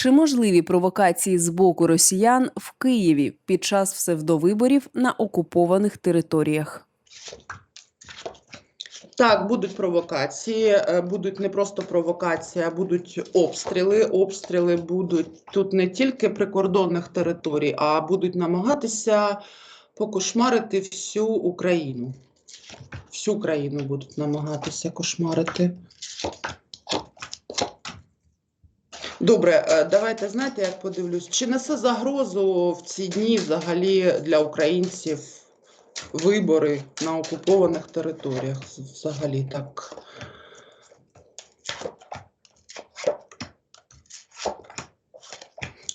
Чи можливі провокації з боку росіян в Києві під час псевдовиборів на окупованих територіях? Так, будуть провокації, е, будуть не просто провокації, а будуть обстріли. Обстріли будуть тут не тільки прикордонних територій, а будуть намагатися покошмарити всю Україну. Всю країну будуть намагатися кошмарити. Добре, е, давайте знаєте, як подивлюсь, чи несе загрозу в ці дні взагалі для українців вибори на окупованих територіях взагалі так.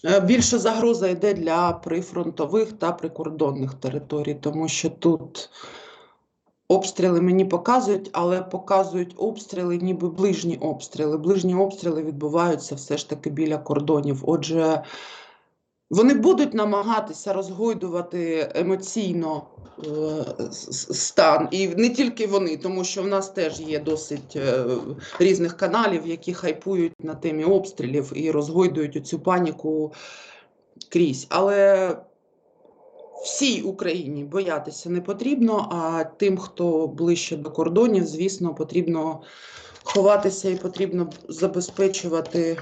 Е, Більше загроза йде для прифронтових та прикордонних територій, тому що тут обстріли мені показують, але показують обстріли, ніби ближні обстріли. Ближні обстріли відбуваються все ж таки біля кордонів. Отже, вони будуть намагатися розгойдувати емоційно е, стан, і не тільки вони, тому що в нас теж є досить е, різних каналів, які хайпують на темі обстрілів і розгойдують цю паніку крізь. Але всій Україні боятися не потрібно, а тим, хто ближче до кордонів, звісно, потрібно ховатися і потрібно забезпечувати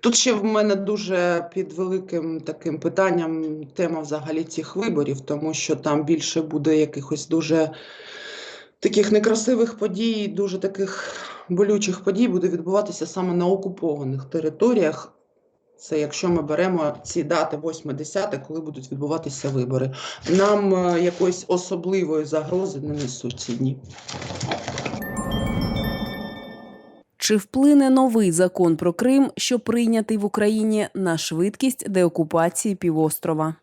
Тут ще в мене дуже під великим таким питанням тема взагалі цих виборів, тому що там більше буде якихось дуже таких некрасивих подій, дуже таких болючих подій буде відбуватися саме на окупованих територіях. Це якщо ми беремо ці дати 8-10, коли будуть відбуватися вибори. Нам е, якоїсь особливої загрози не несуть ці дні. Чи вплине новий закон про Крим, що прийнятий в Україні на швидкість деокупації півострова?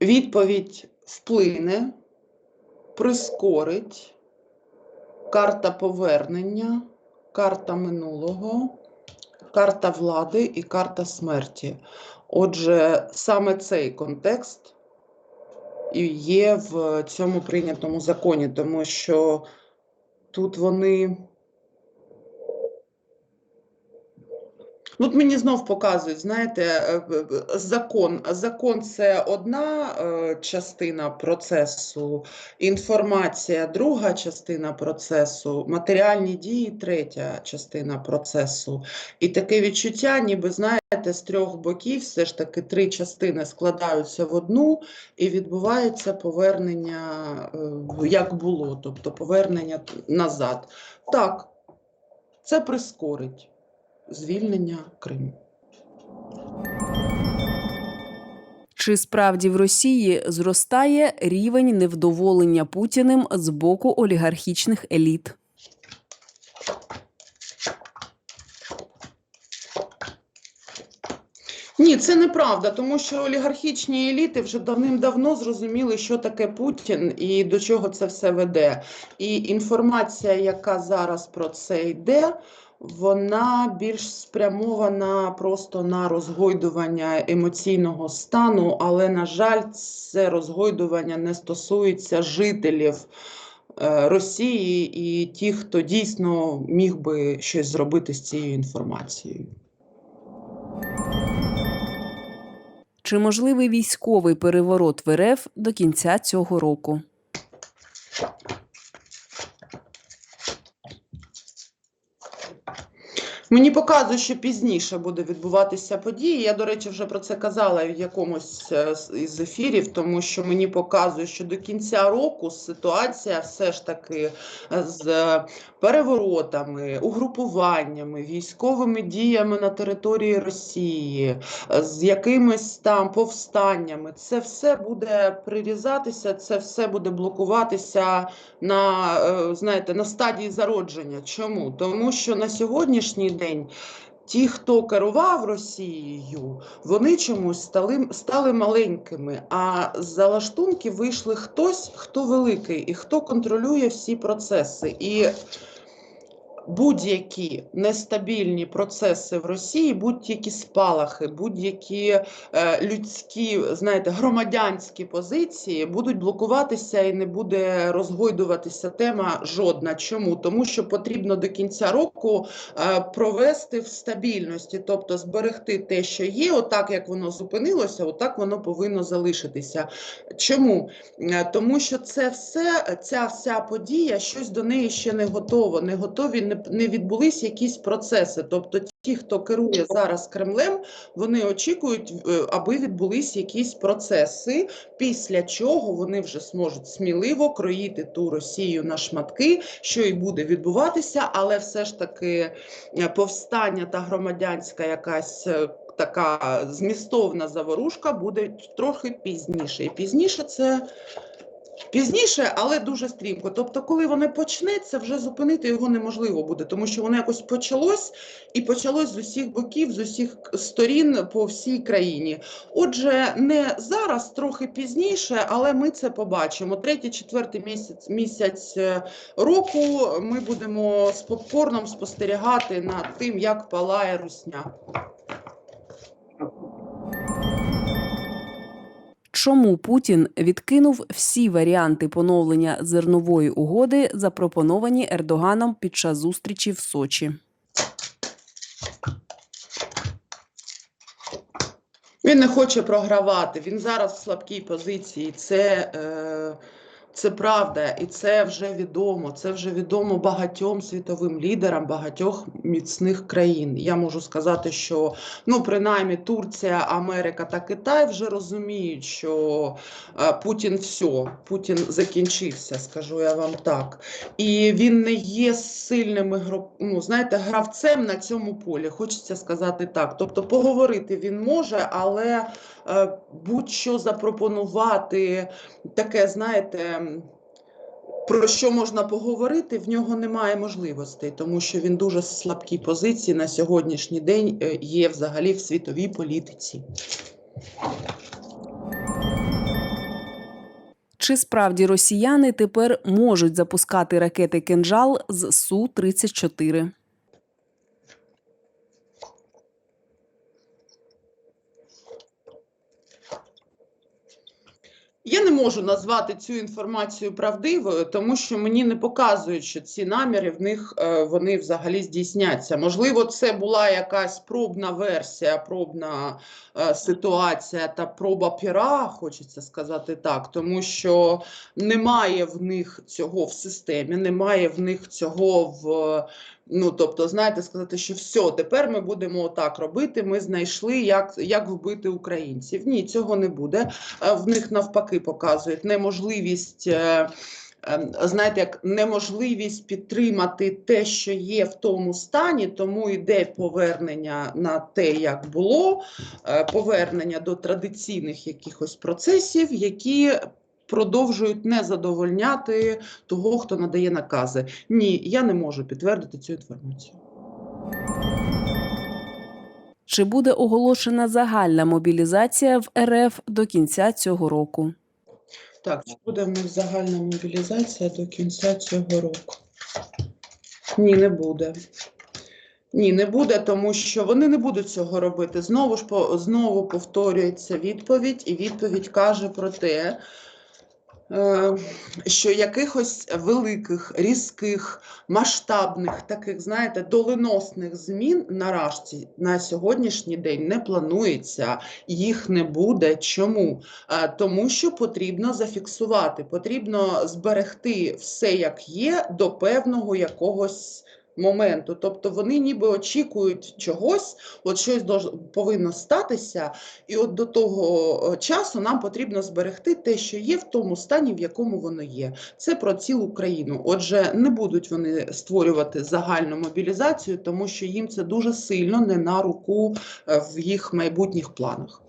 Відповідь вплине, прискорить карта повернення, карта минулого, карта влади і карта смерті. Отже, саме цей контекст є в цьому прийнятому законі, тому що тут вони. От мені знов показують, знаєте, е, закон. Закон це одна е, частина процесу, інформація друга частина процесу, матеріальні дії третя частина процесу. І таке відчуття, ніби знаєте, з трьох боків все ж таки три частини складаються в одну, і відбувається повернення, е, як було, тобто повернення назад. Так, це прискорить звільнення Криму. Чи справді в Росії зростає рівень невдоволення Путіним з боку олігархічних еліт? Ні, це неправда, тому що олігархічні еліти вже давним-давно зрозуміли, що таке Путін і до чого це все веде. І інформація, яка зараз про це йде, вона більш спрямована просто на розгойдування емоційного стану, але, на жаль, це розгойдування не стосується жителів. е, Росії і ті, хто дійсно міг би щось зробити з цією інформацією. Чи можливий військовий переворот в РФ до кінця цього року? Мені показує, що пізніше буде відбуватися події. Я, до речі, вже про це казала в якомусь е, із ефірів, тому що мені показує, що до кінця року ситуація все ж таки е, з переворотами, угрупуваннями, військовими діями на території Росії, з якимись там повстаннями. Це все буде прирізатися, це все буде блокуватися на, е, знаєте, на стадії зародження. Чому? Тому що на сьогоднішній день ті, хто керував Росією, вони чомусь стали, стали маленькими, а з залаштунки вийшли хтось, хто великий і хто контролює всі процеси. І будь-які нестабільні процеси в Росії, будь-які спалахи, будь-які е, людські, знаєте, громадянські позиції будуть блокуватися і не буде розгойдуватися тема жодна. Чому? Тому що потрібно до кінця року е, провести в стабільності, тобто зберегти те, що є, отак як воно зупинилося, отак воно повинно залишитися. Чому? Е, Тому що це все, ця вся подія, щось до неї ще не готово, не готові, не, не відбулись якісь процеси. Тобто ті, хто керує зараз Кремлем, вони очікують, е, аби відбулись якісь процеси, після чого вони вже зможуть сміливо кроїти ту Росію на шматки, що і буде відбуватися, але все ж таки е, повстання та громадянська якась. е, Така змістовна заворушка буде трохи пізніше. І пізніше це пізніше, але дуже стрімко. Тобто, коли воно почнеться, вже зупинити його неможливо буде, тому що воно якось почалось і почалось з усіх боків, з усіх сторін по всій країні. Отже, не зараз, трохи пізніше, але ми це побачимо. Третій, четвертий місяць місяць е, року ми будемо з попкорном спостерігати над тим, як палає русня. Чому Путін відкинув всі варіанти поновлення зернової угоди, запропоновані Ердоганом під час зустрічі в Сочі? Він не хоче програвати. Він зараз в слабкій позиції. Це, е, це правда, і це вже відомо. Це вже відомо багатьом світовим лідерам багатьох міцних країн. Я можу сказати, що ну принаймні Турція, Америка та Китай вже розуміють, що е, Путін все, Путін закінчився, скажу я вам так. І він не є сильним ну, знаєте, гравцем на цьому полі. Хочеться сказати так. Тобто поговорити він може, але Е, будь-що запропонувати таке, знаєте. Про що можна поговорити, в нього немає можливостей, тому що він дуже слабкій позиції на сьогоднішній день е, є взагалі в світовій політиці. Чи справді росіяни тепер можуть запускати ракети кинжал з Су-34? Я не можу назвати цю інформацію правдивою, тому що мені не показують, що ці наміри в них е, вони взагалі здійсняться. Можливо, це була якась пробна версія, пробна е, ситуація та проба піра, хочеться сказати так, тому що немає в них цього в системі, немає в них цього в. Ну, тобто, знаєте, сказати, що все, тепер ми будемо отак робити. Ми знайшли, як, як вбити українців. Ні, цього не буде. Е, В них навпаки показують неможливість. е, е, Знаєте, як неможливість підтримати те, що є в тому стані, тому йде повернення на те, як було, е, повернення до традиційних якихось процесів, які продовжують не задовольняти того, хто надає накази. Ні, я не можу підтвердити цю інформацію. Чи буде оголошена загальна мобілізація в РФ до кінця цього року? Так, чи буде в них загальна мобілізація до кінця цього року? Ні, не буде. Ні, не буде, тому що вони не будуть цього робити. Знову ж знову повторюється відповідь, і відповідь каже про те, що якихось великих, різких, масштабних, таких, знаєте, доленосних змін нарешті на сьогоднішній день не планується, їх не буде. Чому? Е, Тому що потрібно зафіксувати, потрібно зберегти все як є до певного якогось моменту. Тобто вони ніби очікують чогось, от щось повинно статися, і от до того е, часу нам потрібно зберегти те, що є в тому стані, в якому воно є. Це про цілу країну. Отже, не будуть вони створювати загальну мобілізацію, тому що їм це дуже сильно не на руку е, в їх майбутніх планах.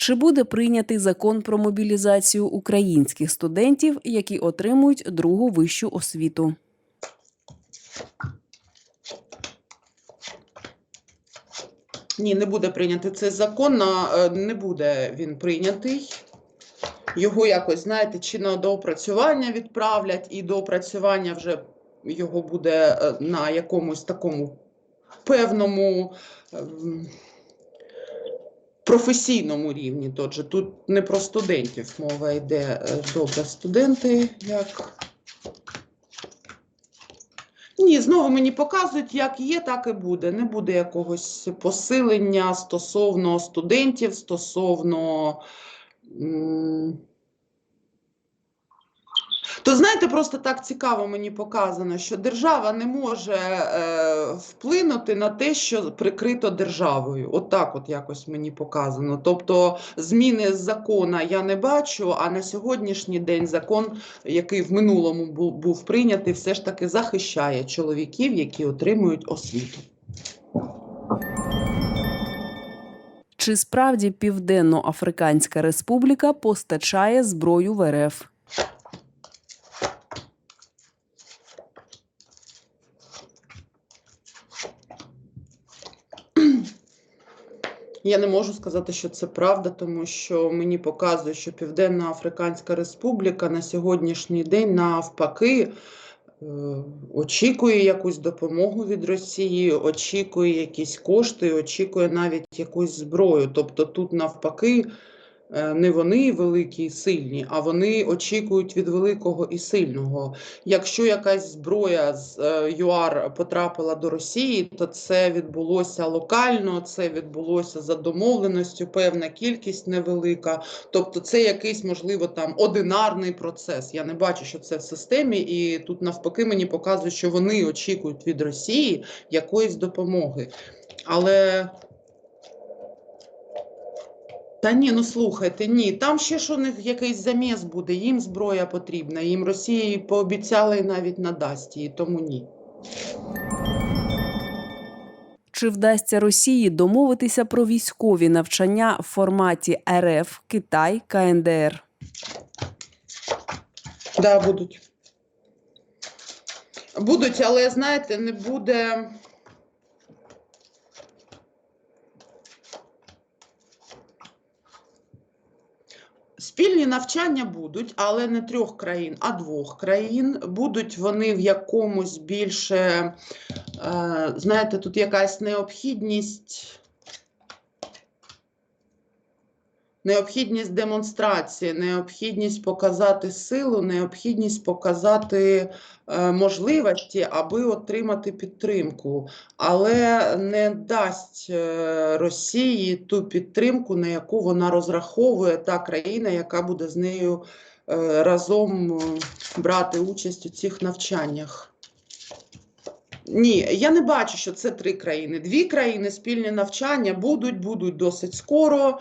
Чи буде прийнятий закон про мобілізацію українських студентів, які отримують другу вищу освіту? Ні, не буде прийнятий цей закон, е, не буде він прийнятий. його якось, знаєте, чи на доопрацювання відправлять, і доопрацювання вже його буде е, на якомусь такому певному ем, професійному рівні. Тож тут не про студентів мова йде. Е, Добре, студенти як. Ні, знову мені показують, як є, так і буде. Не буде якогось посилення стосовно студентів, стосовно. м, То знаєте, просто так цікаво мені показано, що держава не може е, вплинути на те, що прикрито державою. От так от якось мені показано. Тобто зміни закона я не бачу, а на сьогоднішній день закон, який в минулому був, був прийнятий, все ж таки захищає чоловіків, які отримують освіту. Чи справді Південно-Африканська Республіка постачає зброю в РФ? Я не можу сказати, що це правда, тому що мені показує, що Південна Африканська Республіка на сьогоднішній день навпаки е, очікує якусь допомогу від Росії, очікує якісь кошти, очікує навіть якусь зброю. Тобто тут навпаки не вони великі і сильні, а вони очікують від великого і сильного. Якщо якась зброя з е, ЮАР потрапила до Росії, то це відбулося локально, це відбулося за домовленістю, певна кількість невелика. Тобто, це якийсь, можливо, там одинарний процес. Я не бачу, що це в системі, і тут навпаки мені показують, що вони очікують від Росії якоїсь допомоги. Але. Та ні, ну слухайте, ні, там ще ж у них якийсь заміс буде, їм зброя потрібна, їм Росії пообіцяли і навіть надасть її, тому ні. Чи вдасться Росії домовитися про військові навчання в форматі РФ, Китай, КНДР? Да, будуть. Будуть, але знаєте, не буде. Спільні навчання будуть, але не трьох країн, а двох країн. Будуть вони в якомусь більше, е, знаєте, тут якась необхідність. Необхідність демонстрації, необхідність показати силу, необхідність показати е, можливості, аби отримати підтримку, але не дасть е, Росії ту підтримку, на яку вона розраховує та країна, яка буде з нею е, разом брати участь у цих навчаннях. Ні, я не бачу, що це три країни. Дві країни спільні навчання будуть, будуть досить скоро.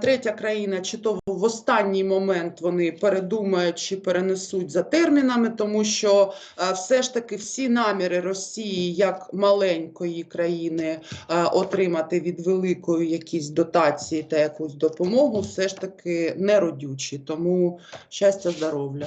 Третя країна, чи то в останній момент вони передумають чи перенесуть за термінами, тому що е, все ж таки всі наміри Росії як маленької країни е, отримати від великої якісь дотації та якусь допомогу, все ж таки неродючі. Тому щастя, здоров'я.